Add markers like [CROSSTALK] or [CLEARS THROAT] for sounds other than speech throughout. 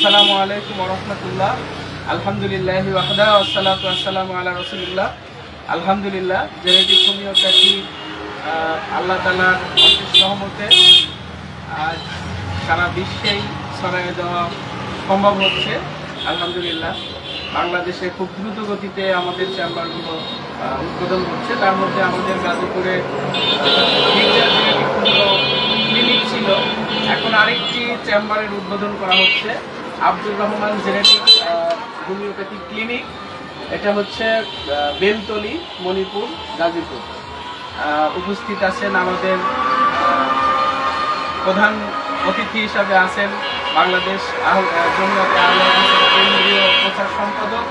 আসসালামু আলাইকুম রহমতুল্লাহ। আলহামদুলিল্লাহ ওয়াহদা আসসালাতু আসসালামু আলা রসুলিল্লাহ। আলহামদুলিল্লাহ জেনেটিক হোমিওপ্যাথি আহ, আল্লাহ তালার অশেষ সহমতে আজ সারা বিশ্বেই ছড়াই দেওয়া সম্ভব হচ্ছে। আলহামদুলিল্লাহ বাংলাদেশে খুব দ্রুত গতিতে আমাদের চেম্বারগুলো উদ্বোধন হচ্ছে। তার মধ্যে আমাদের গাজীপুরে ক্লিনিক ছিল। এখন আরেকটি চেম্বারের উদ্বোধন করা হচ্ছে। Abdur Rahman genetic homeopathic clinic. এটা হচ্ছে বেলতলি, মণিপুর, গাজীপুর। উপস্থিত আছেন আমাদের প্রধান অতিথি হিসাবে আছেন বাংলাদেশ কেন্দ্রীয় প্রচার সম্পাদক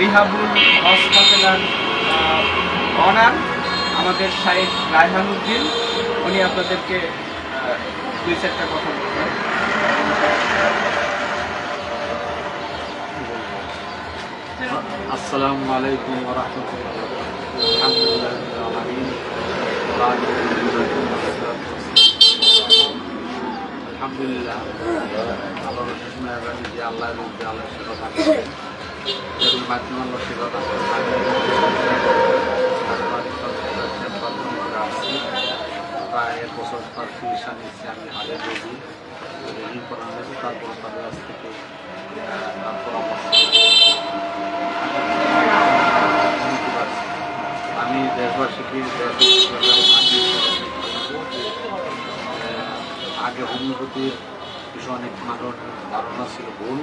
রিহাবুল হসপিটালার অনার, আমাদের শাহেদ রায়হানুদ্দিন উনি আপনাদেরকে দুই চারটা কথা বলবেন আসসালামু আলাইকুম ওয়া রাহমাতুল্লাহ আলহামদুলিল্লাহ রাব্বিল আলামিন ওয়া আলা আলিহি ওয়া সাহবিহি আলহামদুলিল্লাহ আল্লাহর অশেষ মেহরবানি যে আল্লাহর রূপে আল্লাহর সেবা থাকে মাধ্যমে আল্লাহ সেবা থাকে প্রায় এক বছর তার চিকিৎসা নিয়েছি আমি হাজার রোগী তারপর তাদের কাছ থেকে আমি দেশবাসীকে আগে হোমিওপ্যাথির বিষয়ে অনেক মানুষের ধারণা ছিল, ভুল।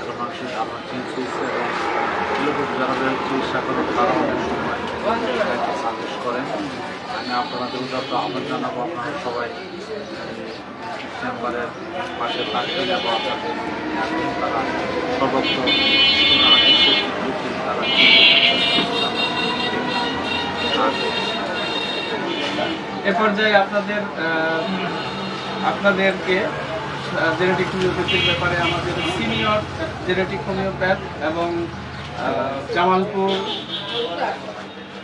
এখন মানুষের ধারণা চেঞ্জ হয়েছে এবং যারা যারা চিকিৎসা করেন, তারা অনেক সময় সাজেস্ট করেন। আমি আপনাদের উদ্যত আহ্বান জানাব আপনারা সবাই। চেম্বারের পাশে থাকবেন এবং আপনাদের। তারা এ পর্যায়ে আপনাদের আপনাদেরকে জেনেটিক হোমিওপ্যাথির ব্যাপারে আমাদের সিনিয়র জেনেটিক হোমিওপ্যাথ এবং জামালপুর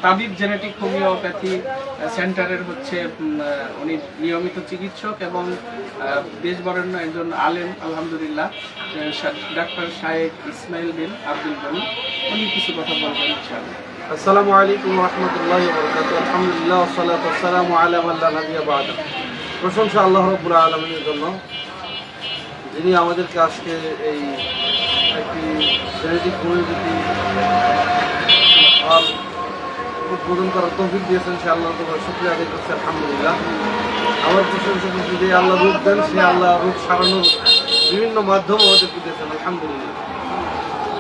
তাবিব জেনেটিক হোমিওপ্যাথি সেন্টারের হচ্ছে উনি নিয়মিত চিকিৎসক এবং আহ, দেশ বরেণ্য একজন আলেম আলহামদুলিল্লাহ ডাক্তার শাহেদ ইসমাইল বিন আব্দুল গনি উনি কিছু কথা বলবেন ইনশাআল্লাহ। আসসালামু আলাইকুম রহমতুল্লাহ আলহামদুলিল্লাহ সালাত আসসালামু আলা আল্লাহ নবিয়া প্রশংসা আল্লাহ রব্বুল আলমিনের জন্য যিনি আমাদেরকে আজকে এই একটি জেনেটিক হল উদ্বোধন করার তৌফিক দিয়েছেন, সে আল্লাহ তোমার শুক্রিয়া আদায় করছে, আলহামদুলিল্লাহ। আমার প্রশংসা করছি যে আল্লাহ রূপ দেন, সে আল্লাহ রূপ সারানোর বিভিন্ন মাধ্যম আমাদেরকে দিয়েছেন, আলহামদুলিল্লাহ।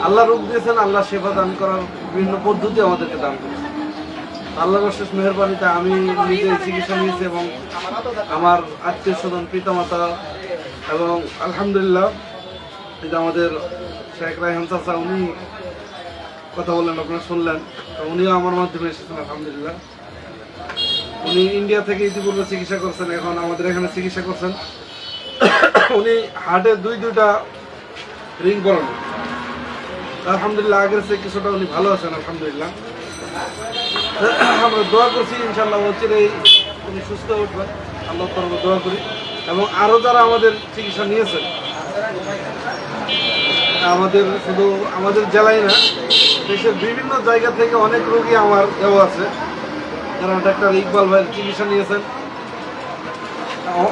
আল্লাহ রূপ দিয়েছেন, আল্লাহ সেবা দান করার বিভিন্ন পদ্ধতি আমাদেরকে দান করেছেন। আল্লাহর অশেষ মেহরবানিতে আমি নিজে চিকিৎসা নিয়েছি এবং আমার আত্মীয় স্বজন, পিতামাতা এবং আলহামদুলিল্লাহ এটা আমাদের শেখ রায়হান চাচা, উনি কথা বললেন, আপনারা শুনলেন। তো উনিও আমার মাধ্যমে এসেছেন, আলহামদুলিল্লাহ। উনি ইন্ডিয়া থেকে ইতিপূর্বে চিকিৎসা করছেন, এখন আমাদের এখানে চিকিৎসা করছেন। উনি হার্টে দুই, দুইটা রিং পরানো আলহামদুলিল্লাহ, আগের চেয়ে কিছুটা উনি ভালো আছেন, আলহামদুলিল্লাহ। আমরা দোয়া করছি ইনশাল্লাহ এই উনি সুস্থ উঠবেন। আল্লাহ দোয়া করি। এবং আরও যারা আমাদের চিকিৎসা নিয়েছেন আমাদের শুধু আমাদের জেলায় না, দেশের বিভিন্ন জায়গা থেকে অনেক রোগী আমার এও আছে। যারা ডাক্তার ইকবাল ভাইয়ের চিকিৎসা নিয়েছেন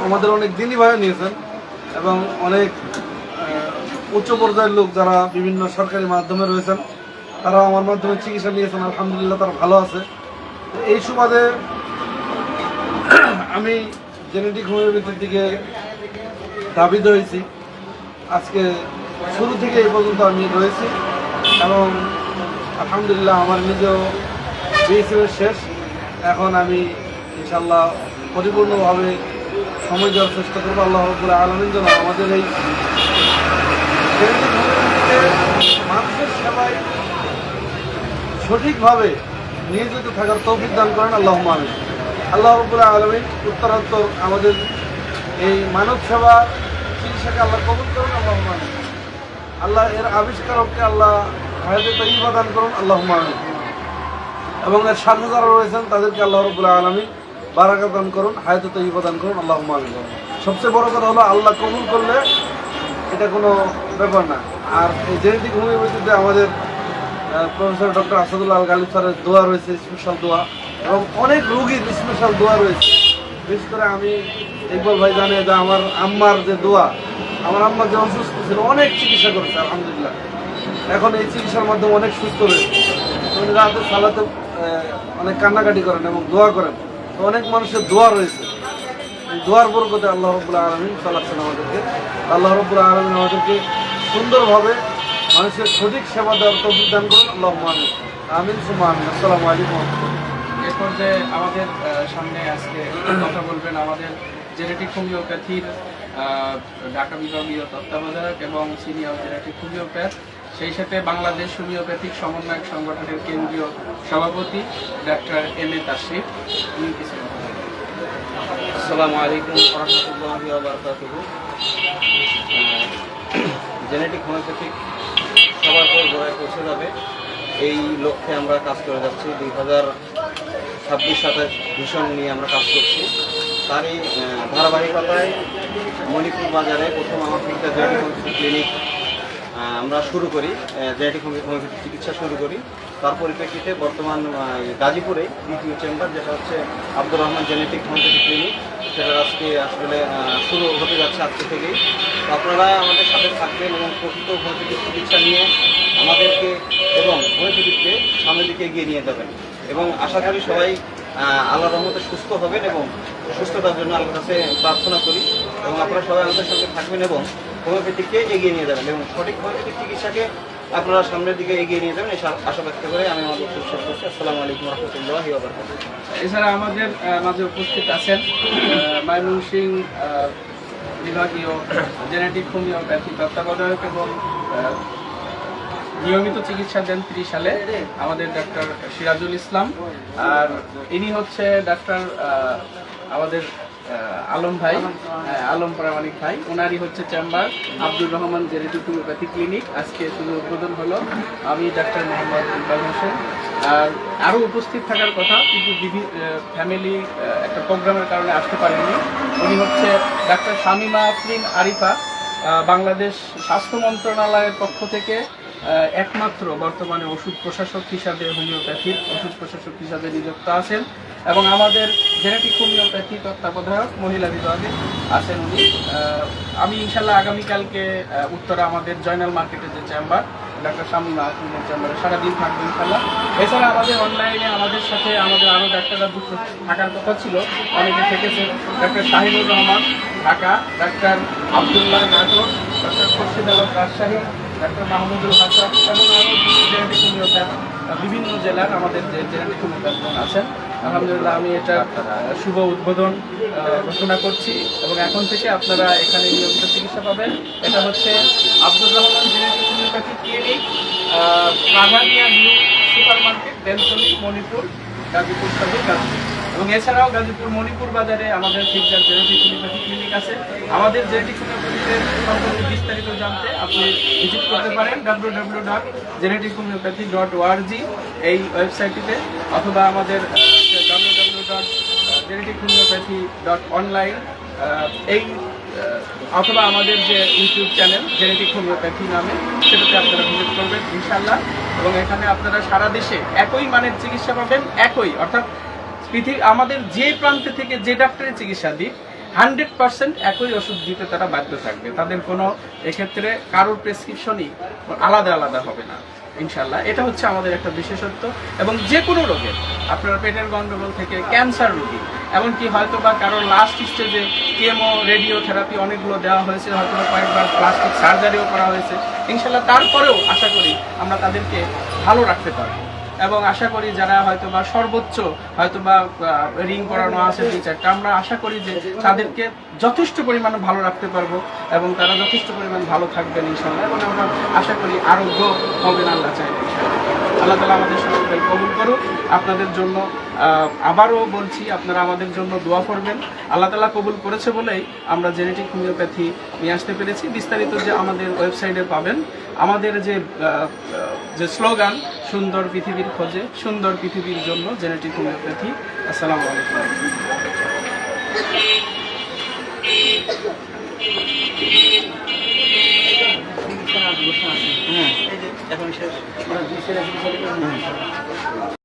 আমাদের অনেক দিনই ভাইও নিয়েছেন এবং অনেক উচ্চ পর্যায়ের লোক যারা বিভিন্ন সরকারি মাধ্যমে রয়েছেন তারা আমার মাধ্যমে চিকিৎসা নিয়েছেন। আলহামদুলিল্লাহ তারা ভালো আছে। এই সুবাদে [CLEARS THROAT] আমি জেনেটিক হোমিওপ্যাথির দিকে দাবিত হয়েছি আজকে শুরু থেকে এই পর্যন্ত আমি রয়েছি এবং আলহামদুলিল্লাহ আমার নিজেও বিএসএফের শেষ। এখন আমি ইনশাল্লাহ পরিপূর্ণভাবে সময় দেওয়ার চেষ্টা করব। আল্লাহ রব্বুল আলমিন যেন আমাদের এই মানুষের সেবায় সঠিকভাবে নিয়োজিত থাকার তৌফিক দান করেন। আল্লাহ আমিন। আল্লাহ রব্বুল্লাহ আলমিন উত্তরাত্তর আমাদের এই মানব সেবা চিকিৎসাকে আল্লাহ কবুল করুন। আল্লাহ আমিন। আল্লাহ এর আবিষ্কারককে আল্লাহ হায়াতে তৈবা দান করুন আল্লাহ এবং এর সাথে যারা রয়েছেন, তাদেরকে আল্লাহ রব্বুল্লাহ আলমিন বারাকা দান করুন, হায়াতে তৈবা দান করুন আল্লাহ আমিন। সবচেয়ে বড় কথা হলো, আল্লাহ কবুল করলে এটা কোনো ব্যাপার না। আর এই জেনেটিক হোমিওপ্যাথিতে আমাদের প্রফেসর ডক্টর আসাদুল্লাহ আল গালিব স্যারের দোয়া রয়েছে, স্পেশাল দোয়া। এবং অনেক রোগীর স্পেশাল দোয়া রয়েছে। বিশেষ করে আমি ইকবাল ভাই জানে যে আমার আম্মার যে দোয়া আমার আম্মা যে অসুস্থ ছিল, অনেক চিকিৎসা করেছে, আলহামদুলিল্লাহ। এখন এই চিকিৎসার মাধ্যমে অনেক সুস্থ রয়েছে উনি রাতে সালাতে অনেক কান্নাকাটি করেন এবং দোয়া করেন। তো অনেক মানুষের দোয়া রয়েছে। দোয়ার বরকতে আল্লাহ রব্বুল্লাহ আলমিন চালাচ্ছেন আমাদেরকে, আল্লাহ রব্বুল্লাহ আলমিন আমাদেরকে সুন্দরভাবে মানুষের সঠিক সেবা দেওয়ার তৌফিক দান করুন। আল্লাহ আমিন। আমিন সুমা আমিন। আসসালামু আলাইকুম ওয়া রাহমাতুল্লাহ। এ পর্যায়ে আমাদের সামনে আজকে কথা বলবেন আমাদের জেনেটিক হোমিওপ্যাথির ঢাকা বিভাগীয় তত্ত্বাবধায়ক এবং সিনিয়র জেনেটিক হোমিওপ্যাথ সেই সাথে বাংলাদেশ হোমিওপ্যাথিক সমন্বয়ক সংগঠনের কেন্দ্রীয় সভাপতি ডাক্তার এম এ তাশরিফ উনি কিছু আসসালামু আলাইকুম জেনেটিক হোমিওপ্যাথিক সবার পর গোড়ায় পৌঁছে যাবে। এই লক্ষ্যে আমরা কাজ করে যাচ্ছি। দুই হাজার ছাব্বিশ সাতাশ ভীষণ নিয়ে আমরা কাজ করছি। তারই ধারাবাহিকতায় মণিপুর বাজারে প্রথম আমার একটা হোমিওপ্যাথি ক্লিনিক আমরা শুরু করি। জেনেটিক হোমিওপ্যাথি চিকিৎসা শুরু করি। তার পরিপ্রেক্ষিতে বর্তমান গাজীপুরে দ্বিতীয় চেম্বার যেটা হচ্ছে Abdur Rahman genetic homeopathy clinic সেটা আজকে আসলে শুরু হতে যাচ্ছে আজকে থেকেই। তো আপনারা আমাদের সাথে থাকবেন এবং প্রকৃত হোমিওপ্যাথি চিকিৎসা নিয়ে আমাদেরকে এবং হোমিওপ্যাথিককে সামনের দিকে এগিয়ে নিয়ে যাবেন। এবং আশা করি সবাই আহ, আল্লাহর রহমতে সুস্থ হবেন এবং সুস্থতার জন্য আল্লাহর কাছে প্রার্থনা করি। এবং আপনারা সবাই আমাদের সঙ্গে থাকবেন এবং হোমিওপ্যাথিককে এগিয়ে নিয়ে যাবেন এবং সঠিক হোমিওপ্যাথিক চিকিৎসাকে আপনারা সামনের দিকে এগিয়ে নিয়ে যাবেন এই আশা- ব্যক্ত করে আমি আমার বক্তব্য শেষ করছি। আসসালামু আলাইকুম রহমতুল্লাহ এছাড়া আমাদের মাঝে উপস্থিত আছেন ময়মনসিং বিভাগীয় জেনেটিক হোমিওপ্যাথি তত্ত্বাবধায়ক এবং নিয়মিত চিকিৎসা দেন ত্রিশ সালে আমাদের ডাক্তার সিরাজুল ইসলাম। আর ইনি হচ্ছে ডাক্তার আমাদের আলম ভাই আলম প্রামাণিক ভাই। ওনারই হচ্ছে chamber Abdur Rahman genetic homeopathy clinic. আজকে শুধু উদ্বোধন হলো। আমি ডাক্তার মোহাম্মদ ইকবাল হোসেন। আর আরও উপস্থিত থাকার কথা কিন্তু বিভিন্ন ফ্যামিলি একটা প্রোগ্রামের কারণে আসতে পারেননি। উনি হচ্ছে ডাক্তার শামিমা আফরিন আরিফা বাংলাদেশ স্বাস্থ্য মন্ত্রণালয়ের পক্ষ থেকে একমাত্র বর্তমানে ওষুধ প্রশাসক হিসাবে হোমিওপ্যাথির ওষুধ প্রশাসক হিসাবে নিযুক্ত আছেন এবং আমাদের জেনেটিক হোমিওপ্যাথি তত্ত্বাবধায়ক মহিলা বিভাগে আছেন উনি। আমি ইনশাল্লাহ আগামীকালকে উত্তরা আমাদের জয়নাল মার্কেটের যে চেম্বার, ডাক্তার শামীমা আফরিনের চেম্বারে সারাদিন থাকবে ইনশাল্লাহ এছাড়া আমাদের অনলাইনে আমাদের সাথে আমাদের আরও ডাক্তাররা দুটো থাকার কথা ছিল। অনেকে থেকেছে, ডাক্তার শাহিনুর রহমান, ঢাকা, ডাক্তার আবদুল্লাহ নাটোর, ডাক্তার খোরশেদ আলম রাজশাহী ডাক্তার মাহমুদুল হাসান এবং আরও জেনেটিক হোমিওপ্যাথ বিভিন্ন জেলার আমাদের যে জেনেটিক হোমিওপ্যাথগণ আছেন। আলহামদুলিল্লাহ, আমি এটা শুভ উদ্বোধন ঘোষণা করছি এবং এখন থেকে আপনারা এখানে নিয়মিত চিকিৎসা পাবেন। এটা হচ্ছে Abdur Rahman genetic homeopathy clinic Pradhania new super market Beltoli, Manipur, Gazipur Sadar Gazipur. এবং এছাড়াও গাজীপুর মণিপুর বাজারে আমাদের ফিক্সার জেনেটিক হোমিওপ্যাথি ক্লিনিক আছে। আমাদের জেনেটিক হোমিওপ্যাথিতে সম্পর্কে বিস্তারিত জানতে আপনি ভিজিট করতে পারেন W W dot genetic homeopathy dot ORG এই ওয়েবসাইটটিতে অথবা আমাদের W W dot genetic homeopathy dot online এই অথবা আমাদের যে ইউটিউব চ্যানেল জেনেটিক হোমিওপ্যাথি নামে, সেটাতে আপনারা ভিজিট করবেন ইনশাল্লাহ এবং এখানে আপনারা সারা দেশে একই মানের চিকিৎসা পাবেন, একই, অর্থাৎ পৃথিবী আমাদের যে প্রান্তে থেকে যে ডাক্তারের চিকিৎসা দিক, হান্ড্রেড পার্সেন্ট একই ওষুধ দিতে তারা বাধ্য থাকবে। তাদের কোনো এক্ষেত্রে কারোর প্রেসক্রিপশনই আলাদা আলাদা হবে না ইনশাল্লাহ এটা হচ্ছে আমাদের একটা বিশেষত্ব। এবং যে কোনো রোগের আপনার পেটের গন্ডগোল থেকে ক্যান্সার রোগী, এমনকি হয়তো বা কারোর লাস্ট স্টেজে কেমো রেডিওথেরাপি অনেকগুলো দেওয়া হয়েছে হয়তো বা কয়েকবার প্লাস্টিক সার্জারিও করা হয়েছে। ইনশাল্লাহ তারপরেও আশা করি আমরা তাদেরকে ভালো রাখতে পারব। এবং আশা করি যারা হয়তো বা সর্বোচ্চ হয়তো বা রিং করানো আছে দুই আমরা আশা করি যে তাদেরকে যথেষ্ট পরিমাণে ভালো রাখতে পারব এবং তারা যথেষ্ট পরিমাণ ভালো থাকবেন ইনশাল্লাহ এবং আমরা আশা করি আরোগ্য হবেন আল্লাহ চাই। আল্লাহ তালা আমাদের সকলকে কবুল করুক। আপনাদের জন্য আবারও বলছি, আপনারা আমাদের জন্য দোয়া করবেন। আল্লাহ তালা কবুল করেছে বলেই আমরা জেনেটিক হোমিওপ্যাথি নিয়ে আসতে পেরেছি। বিস্তারিত যে আমাদের ওয়েবসাইটে পাবেন, আমাদের যে যে স্লোগান, সুন্দর পৃথিবীর খোঁজে, সুন্দর পৃথিবীর জন্য জেনেটিক হোমিওপ্যাথি। আসসালামু আলাইকুম। হ্যাঁ এই যে এখন শেষ হ্যাঁ